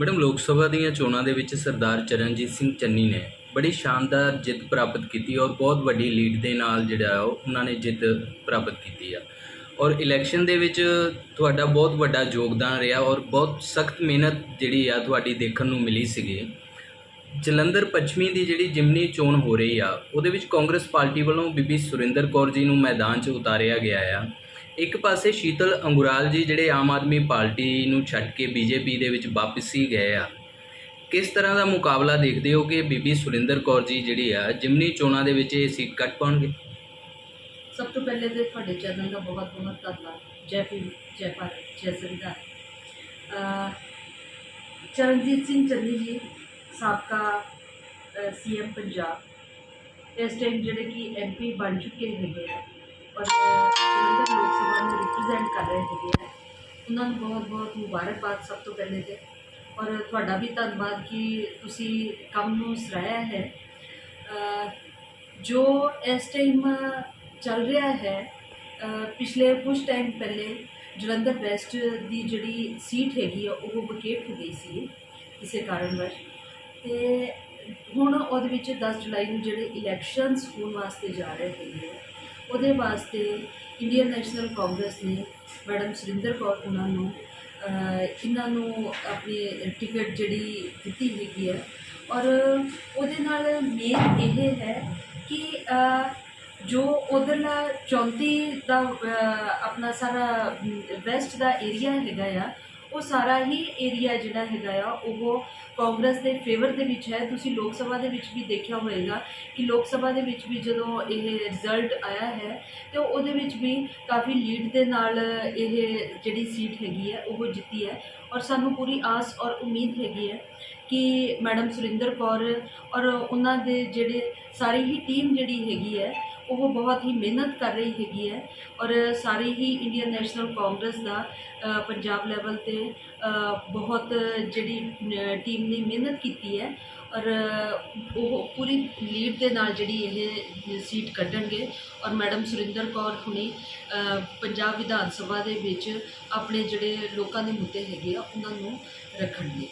Madam, ਲੋਕ ਸਭਾ ਦੀਆਂ ਚੋਣਾਂ ਦੇ ਵਿੱਚ ਸਰਦਾਰ ਚਰਨਜੀਤ ਸਿੰਘ ਚੰਨੀ ਨੇ ਬੜੀ ਸ਼ਾਨਦਾਰ ਜਿੱਤ ਪ੍ਰਾਪਤ ਕੀਤੀ ਔਰ ਬਹੁਤ ਵੱਡੀ ਲੀਡ ਦੇ ਨਾਲ ਜਿਹੜਾ ਉਹ, ਉਹਨਾਂ ਨੇ ਜਿੱਤ ਪ੍ਰਾਪਤ ਕੀਤੀ ਆ। ਔਰ ਇਲੈਕਸ਼ਨ ਦੇ ਵਿੱਚ ਤੁਹਾਡਾ ਬਹੁਤ ਵੱਡਾ ਯੋਗਦਾਨ ਰਿਹਾ ਔਰ ਬਹੁਤ ਸਖਤ ਮਿਹਨਤ ਜਿਹੜੀ ਆ ਤੁਹਾਡੀ ਦੇਖਣ ਨੂੰ ਮਿਲੀ ਸੀਗੀ। ਜਲੰਧਰ ਪੱਛਮੀ ਦੀ ਜਿਹੜੀ ਜਿਮਨੀ ਚੋਣ ਹੋ ਰਹੀ ਆ, ਉਹਦੇ ਵਿੱਚ ਕਾਂਗਰਸ ਪਾਰਟੀ ਵੱਲੋਂ ਬੀਬੀ ਸੁਰਿੰਦਰ ਕੌਰ ਜੀ ਨੂੰ ਮੈਦਾਨ 'ਚ ਉਤਾਰਿਆ ਗਿਆ ਆ। ਇੱਕ ਪਾਸੇ ਸ਼ੀਤਲ ਅੰਗੁਰਾਲ ਜੀ ਜਿਹੜੇ ਆਮ ਆਦਮੀ ਪਾਰਟੀ ਨੂੰ ਛੱਡ ਕੇ ਬੀਜੇਪੀ ਦੇ ਵਿੱਚ ਵਾਪਸੀ ਗਏ ਆ, ਕਿਸ ਤਰ੍ਹਾਂ ਦਾ ਮੁਕਾਬਲਾ ਦੇਖਦੇ ਹੋ ਕਿ ਬੀਬੀ ਸੁਰਿੰਦਰ ਕੌਰ ਜੀ ਜਿਹੜੀ ਆ, ਜਿਮਨੀ ਚੋਣਾਂ ਦੇ ਵਿੱਚ ਇਹ ਸੀਟ ਕੱਟ ਪਾਉਣਗੇ? ਸਭ ਤੋਂ ਪਹਿਲੇ ਤੇ ਤੁਹਾਡੇ ਚੈਨਲ ਦਾ ਬਹੁਤ ਬਹੁਤ ਧੰਨਵਾਦ, ਜੈ ਭੀਮ, ਜੈ ਭਾਰਤ, ਜੈ ਸੰਵਿਧਾਨ। ਚਰਨਜੀਤ ਸਿੰਘ ਚੰਨੀ ਜੀ, ਸਾਬਕਾ ਸੀਐਮ ਪੰਜਾਬ, ਇਸ ਟਾਈਮ ਜਿਹੜੇ ਕਿ ਐਮਪੀ ਬਣ ਚੁੱਕੇ ਹੈਗੇ ਆ, ਔਰ ਰਹੇ ਹੈਗੇ ਆ। ਉਹਨਾਂ ਨੂੰ ਬਹੁਤ ਬਹੁਤ ਮੁਬਾਰਕਬਾਦ ਸਭ ਤੋਂ ਪਹਿਲੇ ਤੇ। ਔਰ ਤੁਹਾਡਾ ਵੀ ਧੰਨਵਾਦ ਕਿ ਤੁਸੀਂ ਕੰਮ ਨੂੰ ਸਰਾਇਆ ਹੈ। ਜੋ ਇਸ ਟਾਈਮ ਚੱਲ ਰਿਹਾ ਹੈ ਪਿਛਲੇ ਕੁਝ ਟਾਈਮ ਪਹਿਲੇ ਜਲੰਧਰ ਵੈਸਟ ਦੀ ਜਿਹੜੀ ਸੀਟ ਹੈਗੀ ਆ ਉਹ ਵਕੇਟ ਹੋ ਗਈ ਸੀ ਕਿਸੇ ਕਾਰਨਵਸ਼ ਤੇ ਹੁਣ ਉਹਦੇ ਵਿੱਚ 10 ਜੁਲਾਈ ਨੂੰ ਜਿਹੜੇ ਇਲੈਕਸ਼ਨਸ ਹੋਣ ਵਾਸਤੇ ਜਾ ਰਹੇ ਹੈਗੇ ਆ, ਉਹਦੇ ਵਾਸਤੇ ਇੰਡੀਅਨ ਨੈਸ਼ਨਲ ਕਾਂਗਰਸ ਨੇ ਮੈਡਮ ਸੁਰਿੰਦਰ ਕੌਰ ਉਹਨਾਂ ਨੂੰ ਇਹਨਾਂ ਨੂੰ ਆਪਣੀ ਟਿਕਟ ਜਿਹੜੀ ਦਿੱਤੀ ਹੈਗੀ ਹੈ। ਔਰ ਉਹਦੇ ਨਾਲ ਮੇਨ ਇਹ ਹੈ ਕਿ ਜੋ ਉਧਰਲਾ 34 ਦਾ ਆਪਣਾ ਸਾਰਾ ਵੈਸਟ ਦਾ ਏਰੀਆ ਹੈਗਾ ਆ ਉਹ ਸਾਰਾ ਹੀ ਏਰੀਆ ਜਿਹੜਾ ਹੈਗਾ ਆ, ਉਹ ਕਾਂਗਰਸ ਦੇ ਫੇਵਰ ਦੇ ਵਿੱਚ ਹੈ। ਤੁਸੀਂ ਲੋਕ ਸਭਾ ਦੇ ਵਿੱਚ ਵੀ ਦੇਖਿਆ ਹੋਵੇਗਾ ਕਿ ਲੋਕ ਸਭਾ ਦੇ ਵਿੱਚ ਵੀ ਜਦੋਂ ਇਹ ਰਿਜ਼ਲਟ ਆਇਆ ਹੈ, ਤੇ ਉਹਦੇ ਵਿੱਚ ਵੀ ਕਾਫੀ ਲੀਡ ਦੇ ਨਾਲ ਇਹ ਜਿਹੜੀ ਸੀਟ ਹੈਗੀ ਹੈ, ਉਹ ਜਿੱਤੀ ਹੈ। ਔਰ ਸਾਨੂੰ ਪੂਰੀ ਆਸ ਔਰ ਉਮੀਦ ਹੈਗੀ ਹੈ ਕਿ ਮੈਡਮ ਸੁਰਿੰਦਰ ਕੌਰ ਔਰ ਉਹਨਾਂ ਦੇ ਜਿਹੜੇ ਸਾਰੀ ਹੀ ਟੀਮ ਜਿਹੜੀ ਹੈਗੀ ਹੈ, ਉਹ ਬਹੁਤ ਹੀ ਮਿਹਨਤ ਕਰ ਰਹੀ ਹੈਗੀ ਹੈ। ਔਰ ਸਾਰੀ ਹੀ ਇੰਡੀਅਨ ਨੈਸ਼ਨਲ ਕਾਂਗਰਸ ਦਾ ਪੰਜਾਬ ਲੈਵਲ ਤੇ ਅ, ਬਹੁਤ ਜਿਹੜੀ ਟੀਮ ਨੇ ਮਿਹਨਤ ਕੀਤੀ ਹੈ ਔਰ ਉਹ ਪੂਰੀ ਲੀਡ ਦੇ ਨਾਲ ਜਿਹੜੀ ਇਹ ਸੀਟ ਕੱਢਣਗੇ ਔਰ ਮੈਡਮ ਸੁਰਿੰਦਰ ਕੌਰ ਹੁਣੀ ਪੰਜਾਬ ਵਿਧਾਨ ਸਭਾ ਦੇ ਵਿੱਚ ਆਪਣੇ ਜਿਹੜੇ ਲੋਕਾਂ ਦੇ ਮੁੱਦੇ ਹੈਗੇ ਆ ਉਹਨਾਂ ਨੂੰ ਰੱਖਣਗੇ।